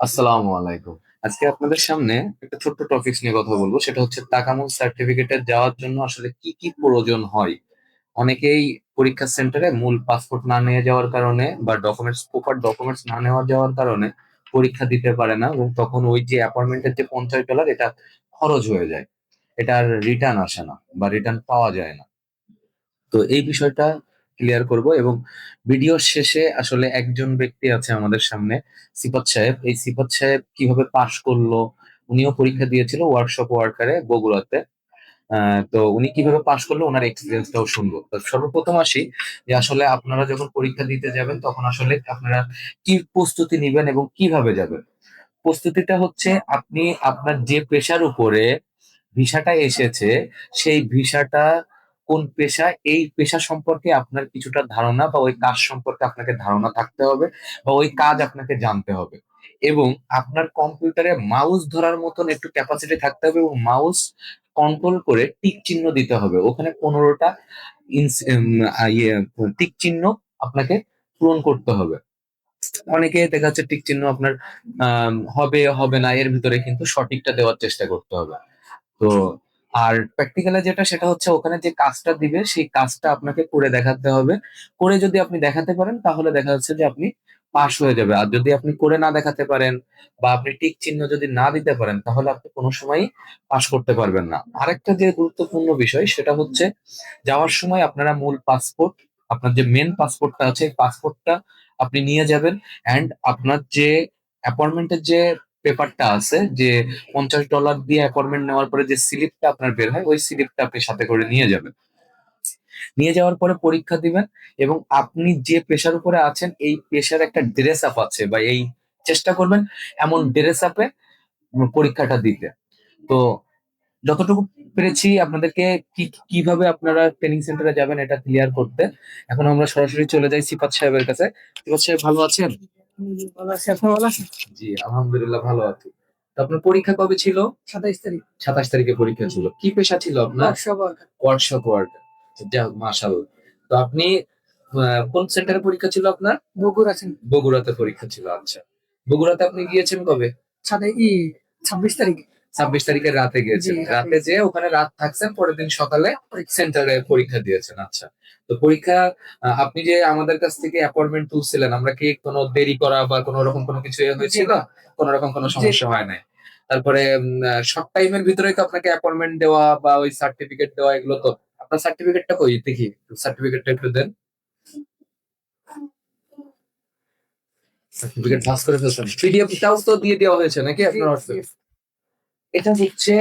আসসালামু আলাইকুম। আজকে আপনাদের সামনে একটা ছোট্ট টপিকস নিয়ে কথা বলব। সেটা হচ্ছে তাকামুল সার্টিফিকেটে যাওয়ার জন্য আসলে কি কি প্রয়োজন হয়? অনেকেই পরীক্ষা সেন্টারে মূল পাসপোর্ট না নিয়ে যাওয়ার কারণে বা ডকুমেন্টস প্রপার ডকুমেন্টস না নেওয়া যাওয়ার কারণে পরীক্ষা দিতে পারে না এবং তখন ওই যে অ্যাপয়েন্টমেন্টের যে পঞ্চাশ ডলার এটা খরচ হয়ে যায়। এটার রিটার্ন আসে না বা রিটার্ন পাওয়া যায় না। তো এই বিষয়টা ক্লিয়ার করব এবং ভিডিওর শেষে আসলে একজন ব্যক্তি আছে আমাদের সামনে, সিফাত সাহেব। এই সিফাত সাহেব কীভাবে পাশ করল? উনিও পরীক্ষা দিয়েছিল ওয়ার্কশপ ওয়ার্কারে বগুড়াতে। তো উনি কীভাবে পাশ করল ওনার এক্সপিরিয়েন্সটাও শুনব। সর্বপ্রথম আসি যে আসলে আপনারা যখন পরীক্ষা দিতে যাবেন, তখন আসলে আপনারা কি প্রস্তুতি নিবেন এবং কীভাবে যাবেন? প্রস্তুতিটা হচ্ছে আপনি আপনার যে পেশার উপরে ভিসাটা এসেছে, সেই ভিসাটা কোন পেশা, এই পেশা সম্পর্কে আপনার কিছুটা ধারণা বা ওই কাজ সম্পর্কে আপনাকে ধারণা থাকতে হবে বা ওই কাজ আপনাকে জানতে হবে। এবং আপনার কম্পিউটারে মাউস ধরার মতন একটু ক্যাপাসিটি থাকতে হবে এবং মাউস কন্ট্রোল করে টিক চিহ্ন দিতে হবে। ওখানে পনেরোটা ইয়ে টিক চিহ্ন আপনাকে পূরণ করতে হবে। অনেকে দেখা যাচ্ছে টিক চিহ্ন আপনার হবে হবে না, এর ভিতরে কিন্তু সঠিকটা দেওয়ার চেষ্টা করতে হবে। তো আর প্র্যাকটিক্যালে যেটা, সেটা হচ্ছে ওখানে যে কাজটা দিবে, সেই কাজটা আপনাকে করে দেখাতে হবে। করে যদি আপনি দেখাতে পারেন, তাহলে দেখা যাচ্ছে যে আপনি পাশ হয়ে যাবে। আর যদি আপনি করে না দেখাতে পারেন বা আপনি টিক চিহ্ন যদি না দিতে পারেন, তাহলে আপনি কোনো সময়ই পাশ করতে পারবেন না। আরেকটা যে গুরুত্বপূর্ণ বিষয়, সেটা হচ্ছে যাওয়ার সময় আপনারা মূল পাসপোর্ট আপনার যে মেন পাসপোর্টটা আছে পাসপোর্টটা আপনি নিয়ে যাবেন। অ্যান্ড আপনার যে অ্যাপয়েন্টমেন্টের যে পেপারটা আছে যে পঞ্চাশ ডলার দিয়ে অ্যাপয়েন্টমেন্ট নেওয়ার পরে যে স্লিপটা আপনার বের হয়, ওই স্লিপটা আপনি সাথে করে নিয়ে যাবেন। নিয়ে যাওয়ার পরে পরীক্ষা দিবেন এবং আপনি যে পেশার উপরে আছেন, এই পেশার একটা ড্রেস আপ আছে বা এই চেষ্টা করবেন এমন ড্রেস আপে পরীক্ষাটা দিতে। তো যতটুকু পেরেছি আপনাদেরকে কি, কীভাবে আপনারা ট্রেনিং সেন্টারে যাবেন এটা ক্লিয়ার করতে। এখন আমরা সরাসরি চলে যাই সিফাত সাহেবের কাছে। সিফাত সাহেব, ভালো আছেন? জি আলহামদুলিল্লাহ ভালো আছি। আপনার পরীক্ষা কবে ছিল? সাতাইশ তারিখ। সাতাশ তারিখে পরীক্ষা ছিল। কি পেশা ছিল আপনার? ওয়ার্কশপ ওয়ার্কার যাক মাশাআল্লাহ। তো আপনি কোন সেন্টারে পরীক্ষা ছিল আপনার? বগুড়া বগুড়াতে পরীক্ষা ছিল আচ্ছা। বগুড়াতে আপনি গিয়েছেন কবে? সাতাই ই ছাব্বিশ তারিখ। ছাব্বিশ তারিখের রাতে গিয়েছেন রাতে। রাতে যে ওখানে রাত থাকছেন পরের দিন সকালে সেন্টারে পরীক্ষা দিয়েছেন। আচ্ছা তো পরীক্ষা আপনি যে আমাদের কাছ থেকে অ্যাপয়েন্টমেন্ট তুলছিলেন আমরা কি কোনো দেরি করা বা কোনো রকম কোনো কিছু হয়েছিল? কোনো রকম কোনো সমস্যা হয় নাই। তারপরে শর্ট টাইমের ভিতরে তো আপনাকে অ্যাপয়েন্টমেন্ট দেওয়া বা ওই সার্টিফিকেট দেওয়া এগুলো তো। আপনার সার্টিফিকেটটা কই? দেখি সার্টিফিকেটটা একটু দেন। সার্টিফিকেট পাস করে ফেলছেন। পিডিএফটাও তো দিয়ে দেওয়া হয়েছে নাকি আপনার হোয়াটসঅ্যাপে এটা হচ্ছে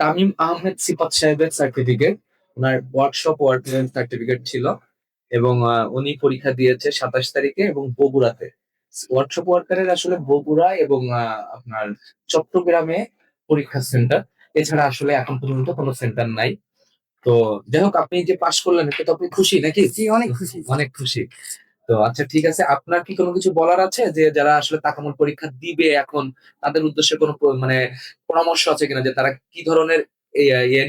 তামিম আহমেদ সিফাত সাহেবের সার্টিফিকেট ওনার ওয়ার্কশপ ওয়ার্কের সার্টিফিকেট ছিল এবং উনি পরীক্ষা দিয়েছে সাতাশ তারিখে এবং বগুড়াতে। ওয়ার্কশপ ওয়ার্কারের আসলে বগুড়া এবং আপনার চট্টগ্রামে পরীক্ষা সেন্টার এছাড়া আসলে এখন পর্যন্ত কোনো সেন্টার নাই। তো যাই হোক আপনি যে পাশ করলেন এটা তো আপনি খুশি নাকি? অনেক খুশি। অনেক খুশি। তো আচ্ছা ঠিক আছে। আপনার কি কোনো কিছু বলার আছে যে যারা আসলে তাকামুল পরীক্ষা দিবে এখন তাদের উদ্দেশ্যে কোনো মানে পরামর্শ আছে কিনা যে তারা কি ধরনের এ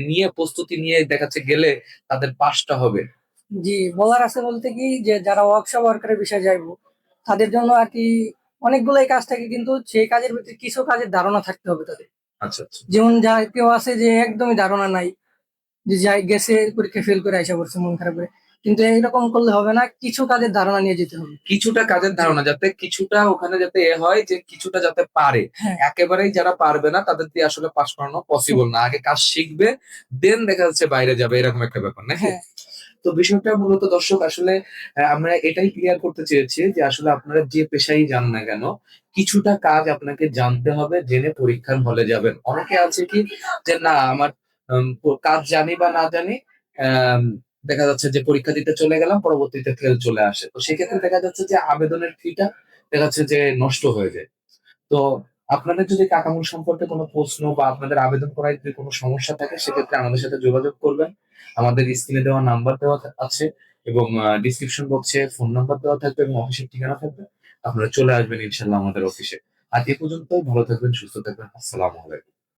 নিয়ে প্রস্তুতি নিয়ে দেখাচ্ছে গেলে তাদের পাসটা হবে? জি বলার আছে বলতে কি যে যারা ওয়ার্কশপ ওয়ার্কারের বিষয়ে যাইবো তাদের জন্য আর কি অনেকগুলাই কাজ থাকে কিন্তু সেই কাজের ভিতরে কিছু কাজের ধারণা থাকতে হবে তাদের। আচ্ছা আচ্ছা। যেমন যা কেউ আছে যে একদমই ধারণা নাই যে যাই গেছে পরীক্ষা ফেল করে আইসা পড়ছে মন খারাপ করে। কিন্তু এইরকম করলে হবে না কিছু কাজের ধারণা নিয়ে যেতে হবে। কিছুটা কাজের ধারণা যাতে কিছুটা ওখানে যাতে এ হয় যে কিছুটা যাতে পারে। হ্যাঁ। একেবারেই যারা পারবে না তাদের দিয়ে আসলে পাস করানো পসিবল না। আগে কাজ শিখবে দেন দেখা যাচ্ছে বাইরে যাবে এরকম একটা ব্যাপার নাকি? হ্যাঁ। তো বিষয়টা মূলত দর্শক আসলে আমরা এটাই ক্লিয়ার করতে চেয়েছি যে আসলে আপনারা যে পেশাই যান না কেন কিছুটা কাজ আপনাকে জানতে হবে জেনে পরীক্ষার হলে যাবেন। অনেকে আছে কি যে না আমার কাজ জানি বা না জানি দেখা যাচ্ছে যে পরীক্ষা দিতে চলে গেলাম, পরবর্তীতে ফেল চলে আসে। তো সেক্ষেত্রে দেখা যাচ্ছে যে আবেদনের ফিটা দেখা যাচ্ছে যে নষ্ট হয়ে যায়। তো আপনাদের যদি কাকামুল সম্পর্কে কোনো প্রশ্ন বা আপনাদের আবেদন করার যদি কোনো সমস্যা থাকে, সেক্ষেত্রে আমাদের সাথে যোগাযোগ করবেন। আমাদের স্ক্রিনে দেওয়া নাম্বার দেওয়া আছে এবং ডিসক্রিপশন বক্সে ফোন নাম্বার দেওয়া থাকবে এবং অফিসের ঠিকানা থাকবে। আপনারা চলে আসবেন ইনশাল্লাহ আমাদের অফিসে আর এ পর্যন্তই, ভালো থাকবেন, সুস্থ থাকবেন। আসসালামু আলাইকুম।